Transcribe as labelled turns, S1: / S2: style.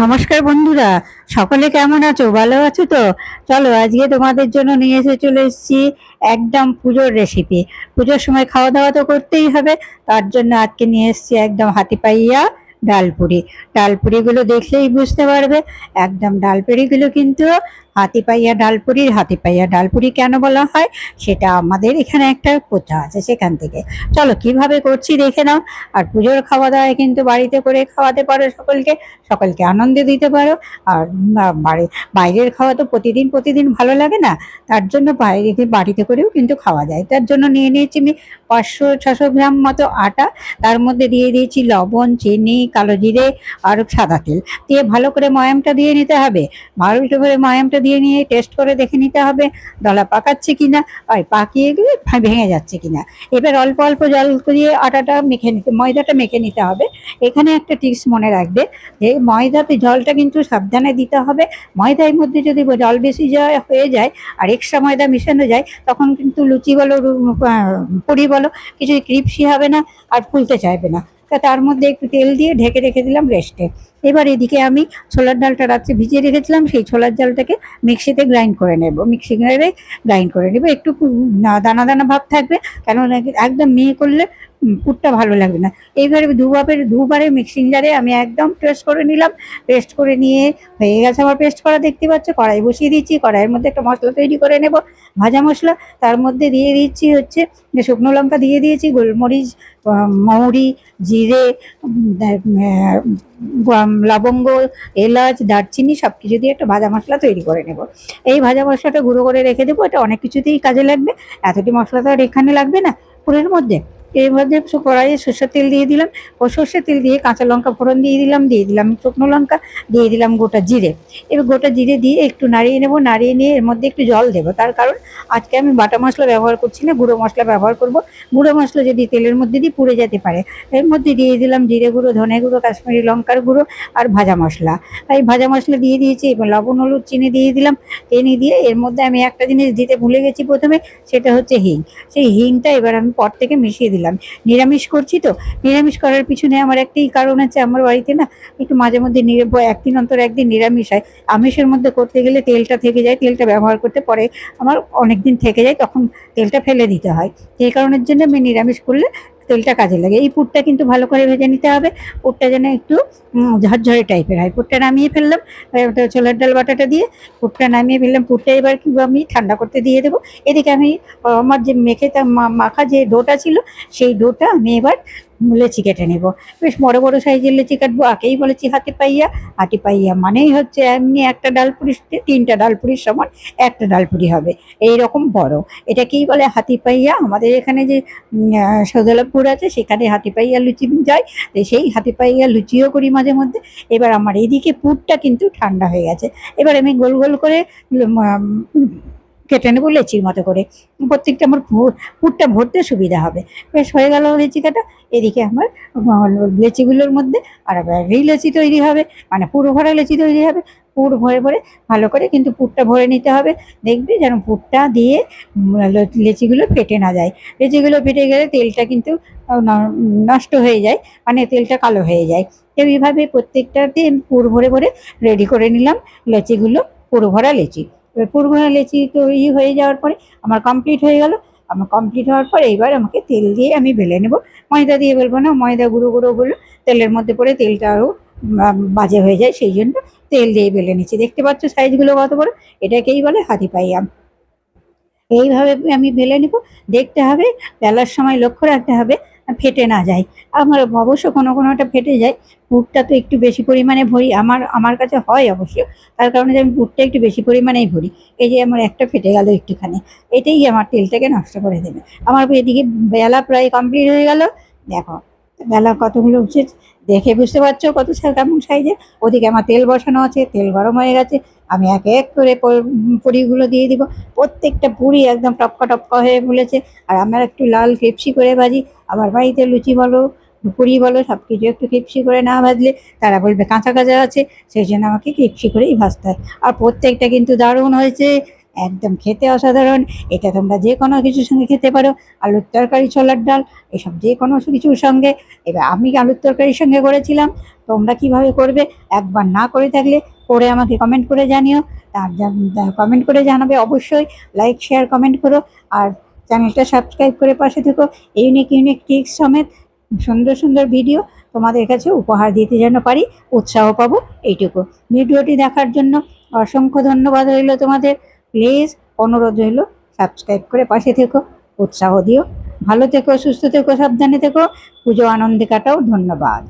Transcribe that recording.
S1: নমস্কার বন্ধুরা, সকলে কেমন আছো? ভালো আছো তো? চলো, আজকে তোমাদের জন্য নিয়ে এসে চলে এসেছি একদম পুজোর রেসিপি পুজোর সময় খাওয়া দাওয়া তো করতেই হবে, তার জন্য আজকে নিয়ে এসেছি একদম হাতি পাইয়া ডালপুরি। ডালপুরিগুলো দেখলেই বুঝতে পারবে, একদম ডালপুরিগুলো কিন্তু হাতি পাইয়া ডালপুরির হাতি পাইয়া ডালপুরি কেন বলা হয়? সেটা আমাদের এখানে একটা প্রথা আছে সেখান থেকে। চলো, কীভাবে করছি দেখে নাও। আর পুজোর খাওয়া দাওয়া কিন্তু বাড়িতে করে খাওয়াতে পারো সকলকে। সকলকে আনন্দ দিতে পারো। আর বাড়ি, বাইরের খাওয়া তো প্রতিদিন প্রতিদিন ভালো লাগে না। তার জন্য বাইরে বাড়িতে করেও কিন্তু খাওয়া যায়। তার জন্য নিয়ে নিয়েছি আমি পাঁচশো, ছশো গ্রাম মতো আটা। তার মধ্যে দিয়ে দিয়েছি লবণ, চিনি, কালো জিরে আর সাদা তেল। দিয়ে ভালো করে ময়ামটা দিয়ে নিতে হবে। ভালো করে ময়ামটা দিয়ে নিয়ে টেস্ট করে দেখে নিতে হবে, দলা পাকাচ্ছে কিনা, আর পাকিয়ে ভা- ভেঙে যাচ্ছে কিনা। এবার অল্প অল্প জল দিয়ে আটাটা মেখে নিতে, ময়দাটা মেখে নিতে হবে। এখানে একটা টিপস মনে রাখবে যে, ময়দাতে জলটা কিন্তু সাবধানে দিতে হবে। ময়দার মধ্যে যদি জল বেশি হয়ে যায়, আর এক্সট্রা ময়দা মিশানো যায়, তখন কিন্তু লুচি বলো পুরি বলো, কিছু ক্রিপসি হবে না, আর ফুলতে চাইবে না। তা তার মধ্যে একটু তেল দিয়ে ঢেকে রেখে দিলাম রেস্টে। এবার এদিকে আমি ছোলার ডালটা রাত্রে ভিজিয়ে রেখেছিলাম, সেই ছোলার ডালটাকে মিক্সিতে গ্রাইন্ড করে নেব। মিক্সি গ্রাইন্ডে গ্রাইন্ড করে নেব। একটু দানা দানা ভাব থাকবে, কেননা একদম মেয়ে করলে পুরটা ভালো লাগবে না। এইবারে দুবারের দুবারে মিক্সিং জারে আমি একদম পেস্ট করে নিলাম। পেস্ট করে নিয়ে হয়ে গেছে আমার পেস্ট করা, দেখতে পাচ্ছ? কড়াই বসিয়ে দিচ্ছি, কড়াইয়ের মধ্যে একটা মশলা তৈরি করে নেব, ভাজা মশলা। তার মধ্যে দিয়ে দিচ্ছি হচ্ছে শুকনো লঙ্কা দিয়ে দিয়েছি, গোলমরিচ মৌরি, জিরে লবঙ্গ, এলাচ, দারচিনি সব কিছু দিয়ে একটা ভাজা মশলা তৈরি করে নেব। এই ভাজা মশলাটা গুঁড়ো করে রেখে দেবো, এটা অনেক কিছুতেই কাজে লাগবে। এতটি মশলা তো আর এখানে লাগবে না, পুরের মধ্যে। এর মধ্যে কড়াইয়ে সর্ষের তেল দিয়ে দিলাম। ও সর্ষের তেল দিয়ে কাঁচা লঙ্কা ফোড়ন দিয়ে দিলাম দিয়ে দিলাম শুকনো লঙ্কা, দিয়ে দিলাম গোটা জিরে। এবার গোটা জিরে দিয়ে একটু নাড়িয়ে নেব, নাড়িয়ে নিয়ে এর মধ্যে একটু জল দেবো। তার কারণ আজকে আমি বাটা মশলা ব্যবহার করছি না, গুঁড়ো মশলা ব্যবহার করব। গুঁড়ো মশলা যদি তেলের মধ্যে দিয়ে পুড়ে যেতে পারে, এর মধ্যে দিয়ে দিলাম জিরে গুঁড়ো, ধনে গুঁড়ো, কাশ্মীরি লঙ্কার গুঁড়ো আর ভাজা মশলা। এই ভাজা মশলা দিয়ে দিয়েছি, এবার লবণ, হলুদ, চিনি দিয়ে দিলাম। চিনি দিয়ে এর মধ্যে আমি একটা জিনিস দিতে ভুলে গেছি প্রথমে, সেটা হচ্ছে হিং। সেই হিংটা এবার আমি পর থেকে মিশিয়ে দিলাম। নিরামিষ করছি তো? নিরামিষ করার পিছনে আমার একটাই কারণ আছে, আমার বাড়িতে না একটু মাঝে মধ্যে একদিন অন্তর একদিন নিরামিষ হয়। আমিষের মধ্যে করতে গেলে তেলটা থেকে যায়, তেলটা ব্যবহার করতে পরে আমার অনেক দিন থেকে যায়, তখন তেলটা ফেলে দিতে হয়। সেই কারণের জন্য আমি নিরামিষ করলে তেলটা কাজে লাগে। এই পুরটা কিন্তু ভালো করে ভেজে নিতে হবে। পুরটা যেন একটু ঝরঝরে টাইপের হয়। পুরটা নামিয়ে ফেললাম। ছোলার ডাল বাটাটা দিয়ে পুরটা নামিয়ে ফেললাম। পুরটা এবার কিন্তু আমি ঠান্ডা করতে দিয়ে দেবো। এদিকে আমি, আমার যে মেখে তা মাখা যে ডোটা ছিল, সেই ডোটা আমি এবার লেচি কেটে নেব। বেশ বড় বড় সাইজের লেচি কাটবো আগেই বলেছি হাতে পাইয়া। হাতে পাইয়া মানেই হচ্ছে এমনি একটা ডালপুরি তিনটা ডালপুরির সমান একটা ডালপুরি হবে। এই রকম বড়। এটাকেই বলে হাতি পাইয়া। আমাদের এখানে যে সদলাপুর আছে, সেখানে হাতি পাইয়া লুচি যায়। সেই হাতি পাইয়া লুচিও করি মাঝে মধ্যে। এবার আমার এইদিকে পুরটা কিন্তু ঠান্ডা হয়ে গেছে। এবার আমি গোল গোল করে কেটে নেব লেচির মতো করে। প্রত্যেকটা আমার পুর- পুরটা ভরতে সুবিধা হবে। বেশ, হয়ে গেল লেচি কাটা এদিকে আমার লেচিগুলোর মধ্যে আর এই লেচি তৈরি হবে। মানে পুরো ভরা লেচি তৈরি হবে। পুর ভরে ভরে ভালো করে কিন্তু পুরটা ভরে নিতে হবে। দেখবি যেন পুরটা দিয়ে লেচিগুলো ফেটে না যায়। লেচিগুলো ফেটে গেলে তেলটা কিন্তু নষ্ট হয়ে যায়। মানে তেলটা কালো হয়ে যায়। তো এইভাবে প্রত্যেকটাতে পুর ভরে ভরে রেডি করে নিলাম লেচিগুলো, পুরো ভরা লেচি। এবার পুর ভরা লেচি তৈরি হয়ে যাওয়ার পরে আমার কমপ্লিট হয়ে গেল। আমার কমপ্লিট হওয়ার পরে এবার আমাকে তেল দিয়ে আমি বেলে নেব। ময়দা দিয়ে বেলবো না, ময়দা গুঁড়ো গুঁড়োগুলো তেলের মধ্যে পড়ে তেলটা আরও বাজে হয়ে যায়, সেই জন্য তেল দিয়ে বেলে নিচ্ছি। দেখতে পাচ্ছ সাইজগুলো কত বড়? এটাকেই বলে হাতি পাইয়া এইভাবে আমি বেলে নেব। দেখতে হবে, বেলার সময় লক্ষ্য রাখতে হবে ফেটে না যায়। আমার অবশ্য কোনো কোনোটা ফেটে যায়, বুটটা তো একটু বেশি পরিমাণে ভরি, আমার আমার কাছে হয় অবশ্য। তার কারণে যে আমি বুটটা একটু বেশি পরিমাণেই ভরি। এই যে আমার একটা ফেটে গেল একটুখানি, এটাই আমার তেলটাকে নষ্ট করে দেবে। আমার এদিকে বেলা প্রায় কমপ্লিট হয়ে গেল। দেখো বেলা কতগুলো উঠছে? দেখে বুঝতে পারছ কত কেমন সাইজে ওদিকে আমার তেল বসানো আছে, তেল গরম হয়ে গেছে, আমি এক এক করে পুরিগুলো দিয়ে দিব। প্রত্যেকটা পুরি একদম টপকা টপকা হয়ে বলেছে। আর আমার একটু লাল ক্রিপসি করে ভাজি। আমার বাড়িতে লুচি বলো, পুরি বলো সব কিছু একটু ক্রিপসি করে না ভাজলে তারা বলবে কাঁচা কাঁচা আছে, সেই জন্য আমাকে ক্রিপসি করেই ভাজতে হয়। আর প্রত্যেকটা কিন্তু দারুণ হয়েছে। একদম খেতে অসাধারণ। এটা তোমরা যে কোনো কিছুর সঙ্গে খেতে পারো। আলুর তরকারি, ছোলার ডাল, এসব যে কোনো কিছুর সঙ্গে। এবার আমি আলুর তরকারির সঙ্গে করেছিলাম। তোমরা কীভাবে করবে একবার না করে থাকলে করে আমাকে কমেন্ট করে জানিও। আর কমেন্ট করে জানাবে অবশ্যই। লাইক শেয়ার কমেন্ট করো। আর চ্যানেলটা সাবস্ক্রাইব করে পাশে থেকো। ইউনিক ইউনিক টিক্স সমেত সুন্দর সুন্দর ভিডিও তোমাদের কাছে উপহার দিতে যেন পারি, উৎসাহ পাবো, এইটুকু। ভিডিওটি দেখার জন্য অসংখ্য ধন্যবাদ রইল তোমাদের। প্লিজ অনুরোধ রইল, সাবস্ক্রাইব করে পাশে থেকো, উৎসাহ দিও। ভালো থেকো, সুস্থ থেকো, সাবধানে থেকো। পুজো আনন্দে কাটাও, ধন্যবাদ।